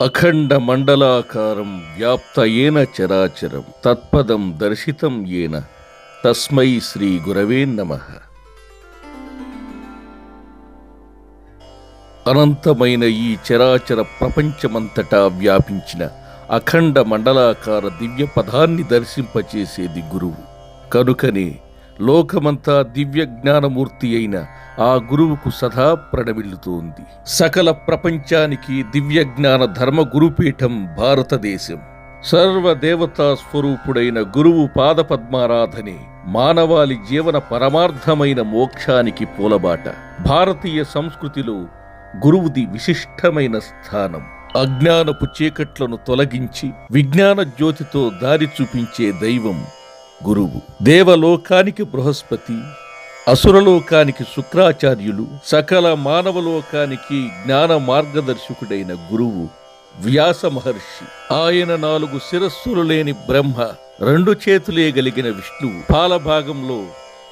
అఖండ మండలాకారం వ్యాప్త ఏన చరాచరం తత్పదం దర్శితం ఏన. తస్మై శ్రీ గురవే నమ. అనంతమైన ఈ చరాచర ప్రపంచమంతటా వ్యాపించిన అఖండ మండలాకార దివ్య పదాన్ని దర్శింపచేసేది గురువు. కనుకనే లోకమంతా దివ్య జ్ఞానమూర్తి అయిన ఆ గురువుకు సదా ప్రణమిల్లుతోంది. సకల ప్రపంచానికి దివ్య జ్ఞాన ధర్మ గురుపీఠం భారతదేశం. సర్వదేవతా స్వరూపుడైన గురువు పాదపద్మారాధనే మానవాళి జీవన పరమార్థమైన మోక్షానికి పూలబాట. భారతీయ సంస్కృతిలో గురువుది విశిష్టమైన స్థానం. అజ్ఞానపు చీకట్లను తొలగించి విజ్ఞాన జ్యోతితో దారి చూపించే దైవం గురువు. దేవలోకానికి బృహస్పతి అసురలోకానికి శుక్రాచార్యులు సకల మానవలోకానికి జ్ఞాన మార్గదర్శకుడైన గురువు వ్యాస మహర్షి. ఆయన నాలుగు శిరస్సులు లేని బ్రహ్మ రెండు చేతులే గలిగిన విష్ణువు. పాలభాగంలో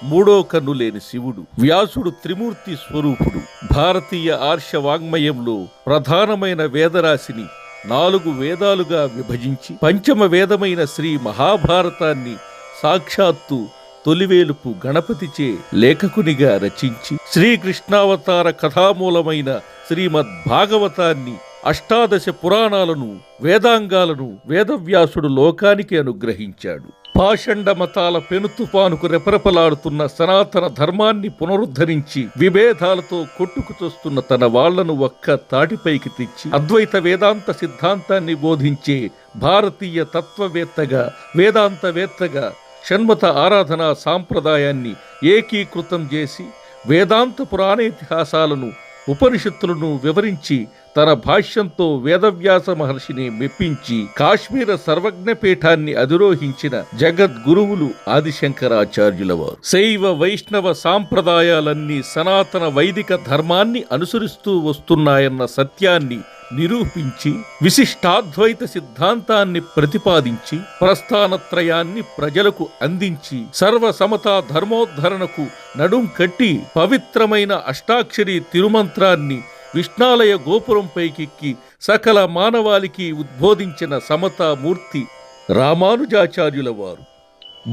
మూడో కన్ను లేని శివుడు. వ్యాసుడు త్రిమూర్తి స్వరూపుడు. భారతీయ ఆర్ష వాంగ్మయంలో ప్రధానమైన వేదరాశిని నాలుగు వేదాలుగా విభజించి పంచమ వేదమైన శ్రీ మహాభారతాన్ని సాక్షాత్తు తొలివేలుపు గణపతిచే లేఖకునిగా రచించి శ్రీకృష్ణావతార కథామూలమైన శ్రీమద్ భాగవతాన్ని అష్టాదశ పురాణాలను వేదాంగాలను వేదవ్యాసుడు లోకానికి అనుగ్రహించాడు. పాషండ మతాల పెనుతుపానుకు రెపరెపలాడుతున్న సనాతన ధర్మాన్ని పునరుద్ధరించి విభేదాలతో కొట్టుకుచొస్తున్న తన వాళ్ళను ఒక్క తాటిపైకి తెచ్చి అద్వైత వేదాంత సిద్ధాంతాన్ని బోధించే భారతీయ తత్వవేత్తగా వేదాంతవేత్తగా షణ్మత ఆరాధనా సాంప్రదాయాన్ని ఏకీకృతం చేసి వేదాంత పురాణేతిహాసాలను ఉపనిషత్తులను వివరించి తన భాష్యంతో వేదవ్యాస మహర్షిని మెప్పించి కాశ్మీర సర్వజ్ఞపీఠాన్ని అధిరోహించిన జగద్గురువులు ఆదిశంకరాచార్యులవారు శైవ వైష్ణవ సాంప్రదాయాలన్నీ సనాతన వైదిక ధర్మాన్ని అనుసరిస్తూ వస్తున్నాయన్న సత్యాన్ని నిరూపించి విశిష్టాద్వైత సిద్ధాంతాన్ని ప్రతిపాదించి ప్రస్థానత్రయాన్ని ప్రజలకు అందించి సర్వ సమతా ధర్మోద్ధరణకు నడుం కట్టి పవిత్రమైన అష్టాక్షరి తిరుమంత్రాన్ని విష్ణాలయ గోపురం పైకెక్కి సకల మానవాళికి ఉద్బోధించిన సమతా మూర్తి రామానుజాచార్యుల వారు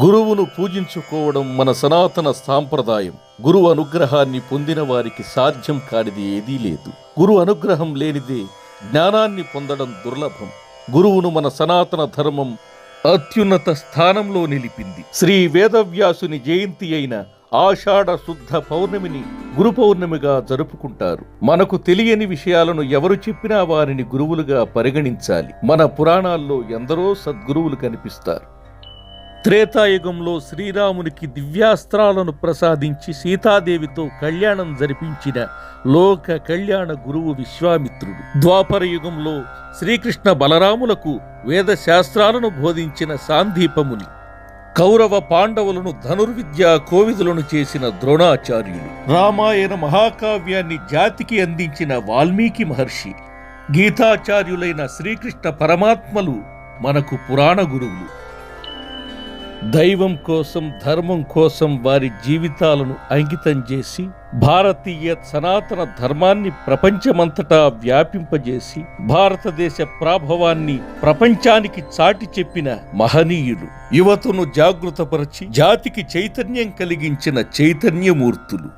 గురువును పూజించుకోవడం మన సనాతన సాంప్రదాయం. గురువు అనుగ్రహాన్ని పొందిన వారికి సాధ్యం కానిది ఏదీ లేదు. గురు అనుగ్రహం లేనిదే జ్ఞానాన్ని పొందడం దుర్లభం. గురువును మన సనాతన ధర్మం అత్యున్నత స్థానంలో నిలిపింది. శ్రీ వేదవ్యాసుని జయంతి అయిన ఆషాఢ శుద్ధ పౌర్ణమిని గురు పౌర్ణమిగా జరుపుకుంటారు. మనకు తెలియని విషయాలను ఎవరు చెప్పినా వారిని గురువులుగా పరిగణించాలి. మన పురాణాల్లో ఎందరో సద్గురువులు కనిపిస్తారు. త్రేతాయుగంలో శ్రీరామునికి దివ్యాస్త్రాలను ప్రసాదించి సీతాదేవితో కళ్యాణం జరిపించిన లోక కళ్యాణ గురువు విశ్వామిత్రుడు. ద్వాపర యుగంలో శ్రీకృష్ణ బలరాములకు వేద శాస్త్రాలను బోధించిన సాందీపముని కౌరవ పాండవులను ధనుర్విద్య కోవిదులను చేసిన ద్రోణాచార్యులు రామాయణ మహాకావ్యాన్ని జాతికి అందించిన వాల్మీకి మహర్షి గీతాచార్యులైన శ్రీకృష్ణ పరమాత్మలు మనకు పురాణ గురువులు. దైవం కోసం ధర్మం కోసం వారి జీవితాలను అంకితం చేసి భారతీయ సనాతన ధర్మాన్ని ప్రపంచమంతటా వ్యాపింపజేసి భారతదేశ ప్రాభవాన్ని ప్రపంచానికి చాటి చెప్పిన మహనీయులు యువతను జాగృతపరచి జాతికి చైతన్యం కలిగించిన చైతన్యమూర్తులు.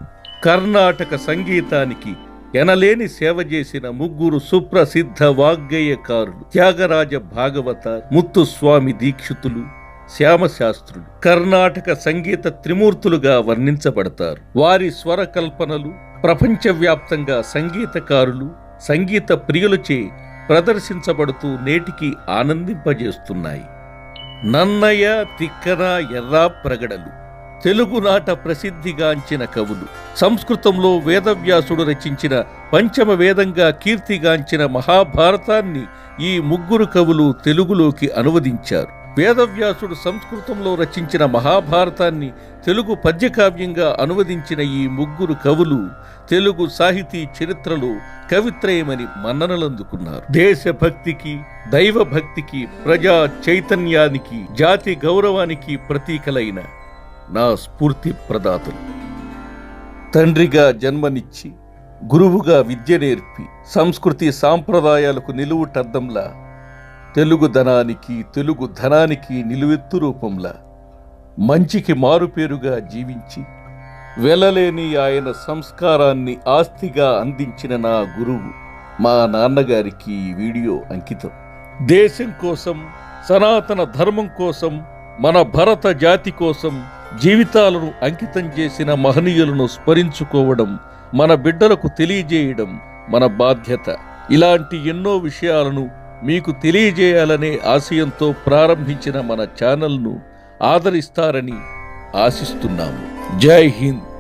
కర్ణాటక సంగీతానికి ఎనలేని సేవ చేసిన ముగ్గురు సుప్రసిద్ధ వాగ్గేయకారులు త్యాగరాజ భాగవత ముత్తుస్వామి దీక్షితులు శ్యామశాస్త్రులు కర్ణాటక సంగీత త్రిమూర్తులుగా వర్ణించబడతారు. వారి స్వర కల్పనలు ప్రపంచవ్యాప్తంగా సంగీతకారులు సంగీత ప్రియులచే ప్రదర్శించబడుతూ నేటికి ఆనందింపజేస్తున్నాయి. నన్నయ్య తిక్కన ఎర్రా ప్రగడలు తెలుగునాట ప్రసిద్ధిగాంచిన కవులు సంస్కృతంలో వేదవ్యాసుడు రచించిన పంచమ వేదంగా కీర్తిగాంచిన మహాభారతాన్ని ఈ ముగ్గురు కవులు తెలుగులోకి అనువదించారు. వేదవ్యాసుడు సంస్కృతంలో రచించిన మహాభారతాన్ని తెలుగు పద్యకావ్యంగా అనువదించిన ఈ ముగ్గురు కవులు తెలుగు సాహితీ చరిత్రలో కవిత్రయమని మన్ననలందుకున్నారు. దేశభక్తికి దైవభక్తికి ప్రజా చైతన్యానికి జాతి గౌరవానికి ప్రతీకలైన నా స్ఫూర్తి ప్రదాతలు. తండ్రిగా జన్మనిచ్చి గురువుగా విద్య నేర్పి సంస్కృతి సాంప్రదాయాలకు నిలువుటద్దంలా తెలుగు ధనానికి తెలుగు ధనానికి నిలువెత్తు రూపంలా మంచికి మారుపేరుగా జీవించి వెలలేని ఆయన సంస్కారాన్ని ఆస్తిగా అందించిన నా గురువు మా నాన్నగారికి వీడియో అంకితం. దేశం కోసం సనాతన ధర్మం కోసం మన భరత జాతి కోసం జీవితాలను అంకితం చేసిన మహనీయులను స్మరించుకోవడం మన బిడ్డలకు తెలియజేయడం మన బాధ్యత. ఇలాంటి ఎన్నో విషయాలను మీకు తెలియజేయాలనే ఆశయంతో ప్రారంభించిన మన ఛానల్ను ఆదరిస్తారని ఆశిస్తున్నాము. జై హింద్.